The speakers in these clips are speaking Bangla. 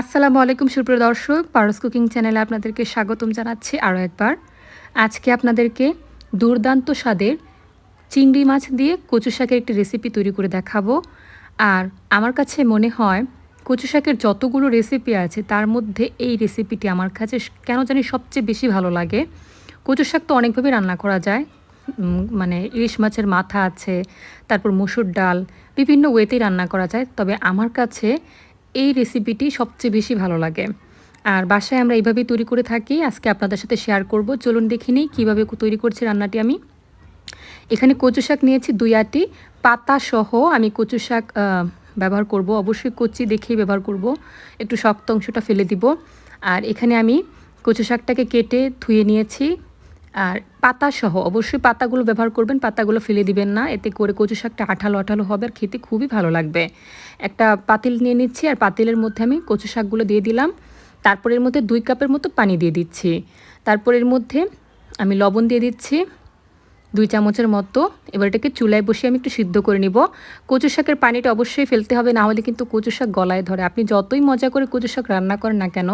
আসসালামু আলাইকুম, সুপ্রিয় দর্শক। পারস কুকিং চ্যানেলে আপনাদেরকে স্বাগতম জানাচ্ছি আরও একবার। আজকে আপনাদেরকে দুর্দান্ত স্বাদের চিংড়ি মাছ দিয়ে কচু শাকের একটি রেসিপি তৈরি করে দেখাবো। আর আমার কাছে মনে হয় কচু শাকের যতগুলো রেসিপি আছে, তার মধ্যে এই রেসিপিটি আমার কাছে কেন জানি সবচেয়ে বেশি ভালো লাগে। কচু শাক তো অনেকভাবে রান্না করা যায়। মানে ইলিশ মাছের মাথা আছে, তারপর মুসুর ডাল, বিভিন্ন ওয়েতেই রান্না করা যায়। তবে আমার কাছে এই রেসিপিটি সবচেয়ে বেশি ভালো লাগে। আর বাসায় আমরা এইভাবেই তৈরি করে থাকি। আজকে আপনাদের সাথে শেয়ার করব। চলুন দেখি নিই কীভাবে তৈরি করছি রান্নাটি আমি। এখানে কচু শাক নিয়েছি দুই আটি। পাতা সহ আমি কচু শাক ব্যবহার করব। অবশ্যই কচি দেখেই ব্যবহার করব। একটু শক্ত অংশটা ফেলে দিব। আর এখানে আমি কচু শাকটাকে কেটে ধুয়ে নিয়েছি। আর পাতা সহ অবশ্যই পাতাগুলো ব্যবহার করবেন, পাতাগুলো ফেলে দিবেন না। এতে করে কচু শাকটা আঠালো আঠালো হবে আর খেতে খুবই ভালো লাগবে। একটা পাতিল নিয়ে নিচ্ছি আর পাতিলের মধ্যে আমি কচু শাকগুলো দিয়ে দিলাম। তারপরের মধ্যে দুই কাপের মতো পানি দিয়ে দিচ্ছি। তারপরের মধ্যে আমি লবণ দিয়ে দিচ্ছি। দুই চামচের মতো। এবার এটাকে চুলায় বসিয়ে আমি একটু সিদ্ধ করে নিব। কচু শাকের পানিটা অবশ্যই ফেলতে হবে, না হলে কিন্তু কচু শাক গলায় ধরে। আপনি যতই মজা করে কচু শাক রান্না করেন না কেন,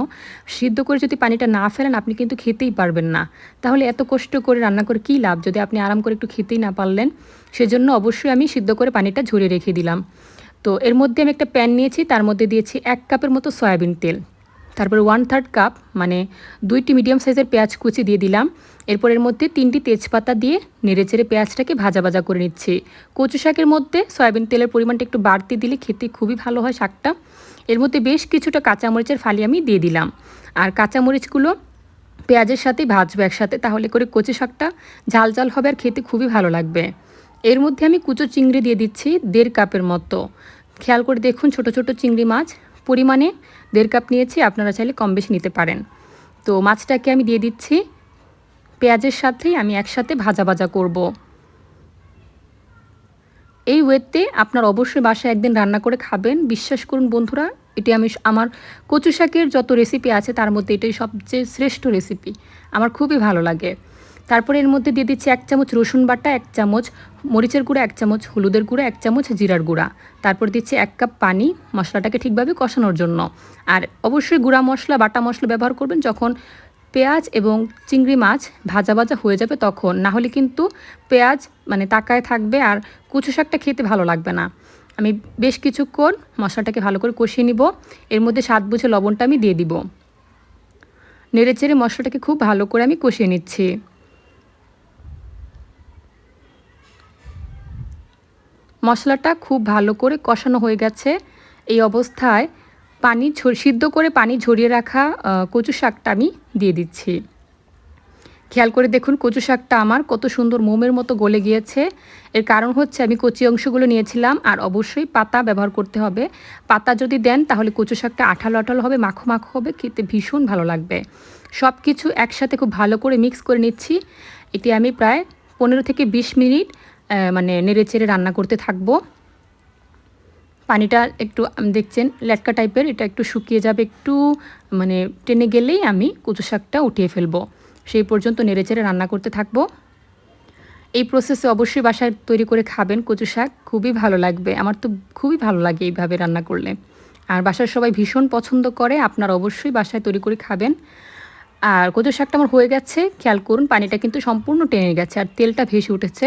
সিদ্ধ করে যদি পানিটা না ফেলেন, আপনি কিন্তু খেতেই পারবেন না। তাহলে এত কষ্ট করে রান্না করে কী লাভ? যদি আপনি আরাম করে একটু খেতেই না পারলেন, সেজন্য অবশ্যই আমি সিদ্ধ করে পানিটা ঝরিয়ে রেখে দিলাম। তো এর মধ্যে আমি একটা প্যান নিয়েছি, তার মধ্যে দিয়েছি এক কাপের মতো সয়াবিন তেল। তারপর ওয়ান থার্ড কাপ মানে দুইটি মিডিয়াম সাইজের পেঁয়াজ কুচি দিয়ে দিলাম। এরপর এর মধ্যে তিনটি তেজপাতা দিয়ে নেড়ে চেড়ে পেঁয়াজটাকে ভাজা ভাজা করে নিচ্ছি। কচু শাকের মধ্যে সয়াবিন তেলের পরিমাণটা একটু বাড়তি দিলে খেতে খুবই ভালো হয় শাকটা। এর মধ্যে বেশ কিছুটা কাঁচামরিচের ফালি আমি দিয়ে দিলাম। আর কাঁচামরিচগুলো পেঁয়াজের সাথেই ভাজবো একসাথে, তাহলে করে কচু শাকটা ঝাল ঝাল হবে আর খেতে খুবই ভালো লাগবে। এর মধ্যে আমি কুচো চিংড়ি দিয়ে দিচ্ছি দেড় কাপের মতো। খেয়াল করে দেখুন ছোট ছোট চিংড়ি মাছ। পরিমাণে দেড় কাপ নিয়েছি, আপনারা চাইলে কম বেশি নিতে পারেন। তো মাছটাকে আমি দিয়ে দিচ্ছি। পেঁয়াজের সাথেই আমি একসাথে ভাজা ভাজা করব। এই ওয়েতে আপনার অবশ্যই বাসায় একদিন রান্না করে খাবেন। বিশ্বাস করুন বন্ধুরা, এটি আমি আমার কচু শাকের যত রেসিপি আছে, তার মধ্যে এটাই সবচেয়ে শ্রেষ্ঠ রেসিপি আমার খুবই ভালো লাগে। তারপরে এর মধ্যে দিয়ে দিচ্ছি এক চামচ রসুন বাটা, এক চামচ মরিচের গুঁড়া, এক চামচ হলুদের গুঁড়া, এক চামচ জিরার গুঁড়া। তারপর দিচ্ছি এক কাপ পানি মশলাটাকে ঠিকভাবে কষানোর জন্য। আর অবশ্যই গুঁড়া মশলা, বাটা মশলা ব্যবহার করবেন যখন পেঁয়াজ এবং চিংড়ি মাছ ভাজা ভাজা হয়ে যাবে তখন। না হলে কিন্তু পেঁয়াজ মানে তাকায় থাকবে আর কুচু শাকটা খেতে ভালো লাগবে না। আমি বেশ কিছুক্ষণ মশলাটাকে ভালো করে কষিয়ে নিব। এর মধ্যে স্বাদ বুঝে লবণটা আমি দিয়ে দিব। নেড়ে চেড়ে মশলাটাকে খুব ভালো করে আমি কষিয়ে নিচ্ছি। মশলাটা খুব ভালো করে কষানো হয়ে গেছে। এই অবস্থায় পানি সিদ্ধ করে পানি ঝরিয়ে রাখা কচু শাকটা আমি দিয়ে দিচ্ছি। খেয়াল করে দেখুন কচু শাকটা আমার কত সুন্দর মোমের মতো গলে গিয়েছে। এর কারণ হচ্ছে আমি কচি অংশগুলো নিয়েছিলাম আর অবশ্যই পাতা ব্যবহার করতে হবে। পাতা যদি দেন তাহলে কচু শাকটা আঠালো আঠালো হবে, মাখো মাখো হবে, খেতে ভীষণ ভালো লাগবে। সব কিছু একসাথে খুব ভালো করে মিক্স করে নিচ্ছি। এটি আমি প্রায় পনেরো থেকে বিশ মিনিট মানে নেড়ে চেড়ে রান্না করতে থাকব। পানিটা একটু দেখছেন লেটকা টাইপের, এটা একটু শুকিয়ে যাবে একটু মানে টেনে গেলেই আমি কচু শাকটা উঠিয়ে ফেলব। সেই পর্যন্ত নেড়ে চেড়ে রান্না করতে থাকব। এই প্রসেসে অবশ্যই বাসায় তৈরি করে খাবেন কচু শাক, খুবই ভালো লাগবে। আমার তো খুবই ভালো লাগে এইভাবে রান্না করলে। আর বাসার সবাই ভীষণ পছন্দ করে, আপনার অবশ্যই বাসায় তৈরি করে খাবেন। আর কচু শাকটা আমার হয়ে গেছে, খেয়াল করুন, পানিটা কিন্তু সম্পূর্ণ টেনে গেছে আর তেলটা ভেসে উঠেছে।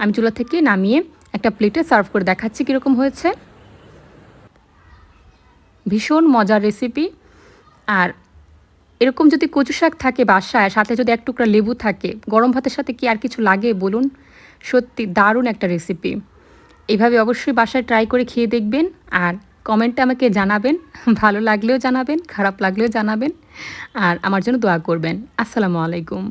আমি চুলা থেকে নামিয়ে একটা প্লেটে সার্ভ করে দেখাচ্ছি কীরকম হয়েছে। ভীষণ মজার রেসিপি আর এরকম যদি কচু শাক থাকে বাসায়, সাথে যদি এক টুকরা লেবু থাকে, গরম ভাতের সাথে কি আর কিছু লাগে বলুন? সত্যি দারুণ একটা রেসিপি এইভাবে অবশ্যই বাসায় ট্রাই করে খেয়ে দেখবেন। আর কমেন্টে আমাকে জানাবেন। ভালো লাগলেও জানাবেন, খারাপ লাগলেও জানাবেন। আর আমার জন্য দোয়া করবেন। আসসালামু আলাইকুম।